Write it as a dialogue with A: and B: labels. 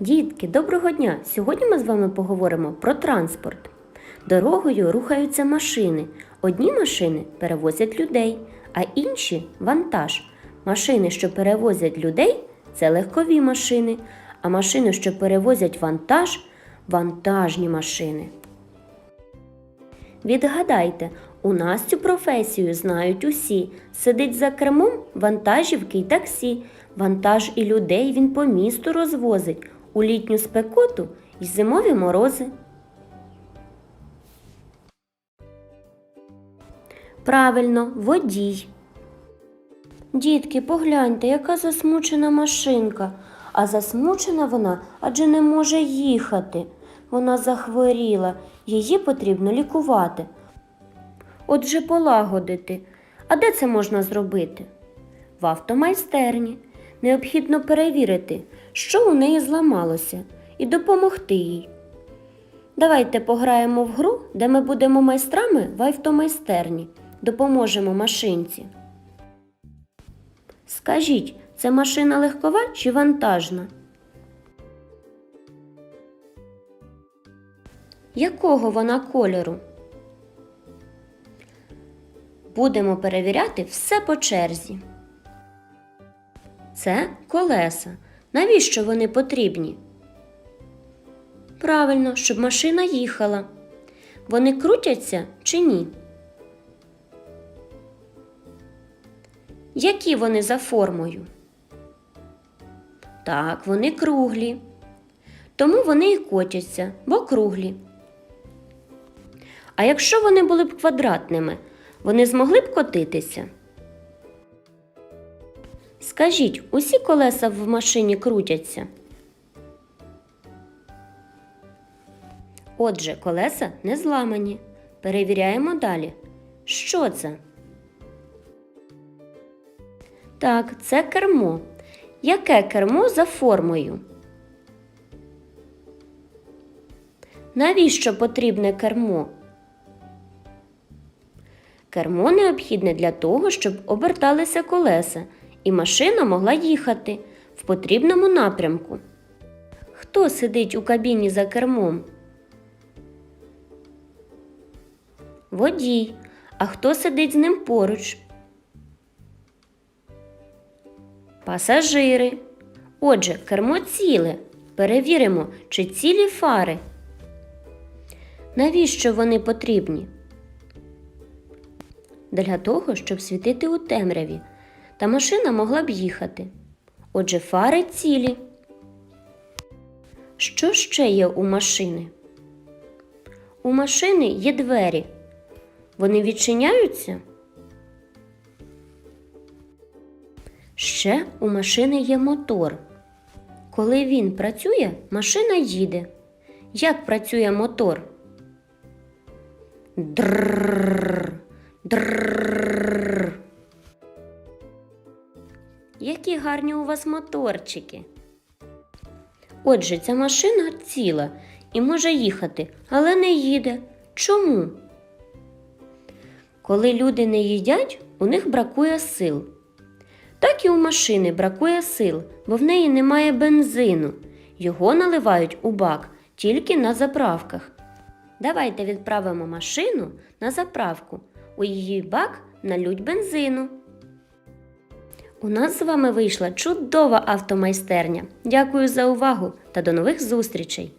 A: Дітки, доброго дня! Сьогодні ми з вами поговоримо про транспорт. Дорогою рухаються машини. Одні машини перевозять людей, а інші вантаж. Машини, що перевозять людей, це легкові машини, а машини, що перевозять вантаж вантажні машини. Відгадайте, у нас цю професію знають усі. Сидить за кермом вантажівки й таксі. Вантаж і людей він по місту розвозить у літню спекоту й зимові морози. Правильно, водій. Дітки, погляньте, яка засмучена машинка. А засмучена вона адже не може їхати. Вона захворіла, її потрібно лікувати. Отже, полагодити. А де це можна зробити? В автомайстерні. Необхідно перевірити, що у неї зламалося, і допомогти їй. Давайте пограємо в гру, де ми будемо майстрами в автомайстерні. Допоможемо машинці. Скажіть, це машина легкова чи вантажна? Якого вона кольору? Будемо перевіряти все по черзі. Це колеса. Навіщо вони потрібні? Правильно, щоб машина їхала. Вони крутяться чи ні? Які вони за формою? Так, вони круглі. Тому вони і котяться, бо круглі. А якщо вони були б квадратними, вони змогли б котитися? Скажіть, усі колеса в машині крутяться? Отже, колеса не зламані. Перевіряємо далі. Що це? Так, це кермо. Яке кермо за формою? Навіщо потрібне кермо? Кермо необхідне для того, щоб оберталися колеса, і машина могла їхати в потрібному напрямку. Хто сидить у кабіні за кермом? Водій. А хто сидить з ним поруч? Пасажири. Отже, кермо ціле. Перевіримо, чи цілі фари. Навіщо вони потрібні? Для того, щоб світити у темряві, та машина могла б їхати. Отже, фари цілі. Що ще є у машини? У машини є двері. Вони відчиняються? Ще у машини є мотор. Коли він працює, машина їде. Як працює мотор? Дрррррр, Які гарні у вас моторчики. Отже, ця машина ціла і може їхати, але не їде. Чому? Коли люди не їдять, у них бракує сил. Так і у машини бракує сил, бо в неї немає бензину. Його наливають у бак тільки на заправках. Давайте відправимо машину на заправку. У її бак налють бензину. У нас з вами вийшла чудова автомайстерня. Дякую за увагу та до нових зустрічей!